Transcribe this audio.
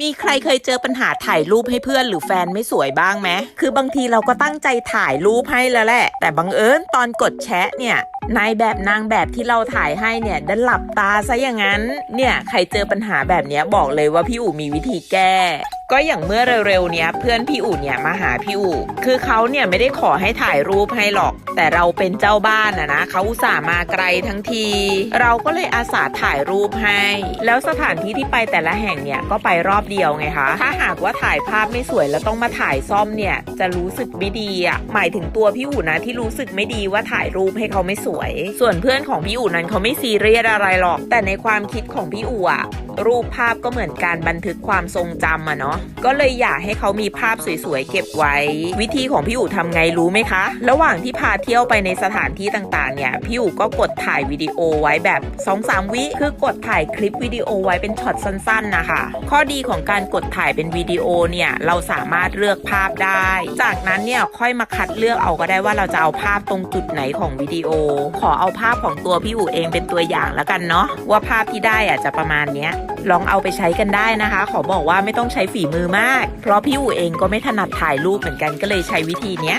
มีใครเคยเจอปัญหาถ่ายรูปให้เพื่อนหรือแฟนไม่สวยบ้างไหม คือบางทีเราก็ตั้งใจถ่ายรูปให้แล้วแหละ แต่บังเอิญตอนกดแชะเนี่ย นายแบบนางแบบที่เราถ่ายให้เนี่ยดันหลับตาซะอย่างนั้น เนี่ยใครเจอปัญหาแบบนี้บอกเลยว่าพี่อู๋มีวิธีแก้ ก็อย่างเมื่อเร็วๆเนี้ยเพื่อนพี่อู๋เนี่ยมาหาพี่อู๋คือเขาเนี่ยไม่ได้ขอให้ถ่ายรูปให้หรอก แต่เราเป็นเจ้าบ้านอะนะเขาอุตส่าห์มาไกลทั้งที เราก็เลยอาสาถ่ายรูปให้ แล้วสถานที่ที่ไปแต่ละแห่งเนี่ยก็ไปรอบเดียวไงคะถ้าหากว่าถ่ายภาพไม่สวยแล้วต้องมาถ่ายซ่อมเนี่ยจะรู้สึกไม่ดีอะหมายถึงตัวพี่อู๋นะที่รู้สึกไม่ดีว่าถ่ายรูปให้เขาไม่สวย ส่วนเพื่อนของพี่อู๋นั้นเขาไม่ซีเรียสอะไรหรอก แต่ในความคิดของพี่อู๋อะ รูปภาพก็เหมือนการบันทึกความทรงจำอะเนาะก็เลยอยากให้เขามีภาพสวยๆเก็บไว้ วิธีของพี่อู๋ทำไงรู้ไหมคะ ระหว่างที่พาเที่ยวไปในสถานที่ต่างๆเนี่ยพี่อู๋ก็กดถ่ายวิดีโอไว้แบบ2-3วิคือกดถ่ายคลิปวิดีโอไว้เป็นช็อตสั้นๆนะคะ ข้อดีของการกดถ่ายเป็นวิดีโอเนี่ยเราสามารถเลือกภาพได้ จากนั้นเนี่ยค่อยมาคัดเลือกเอาก็ได้ว่าเราจะเอาภาพตรงจุดไหนของวิดีโอ ขอเอาภาพของตัวพี่อู๋เองเป็นตัวอย่างแล้วกันเนาะว่าภาพที่ได้อะจะประมาณเนี้ย ลองเอาไปใช้กันได้นะคะ ขอบอกว่าไม่ต้องใช้ฝีมือมาก เพราะพี่อู๋เองก็ไม่ถนัดถ่ายรูปเหมือนกันก็เลยใช้วิธีเนี้ย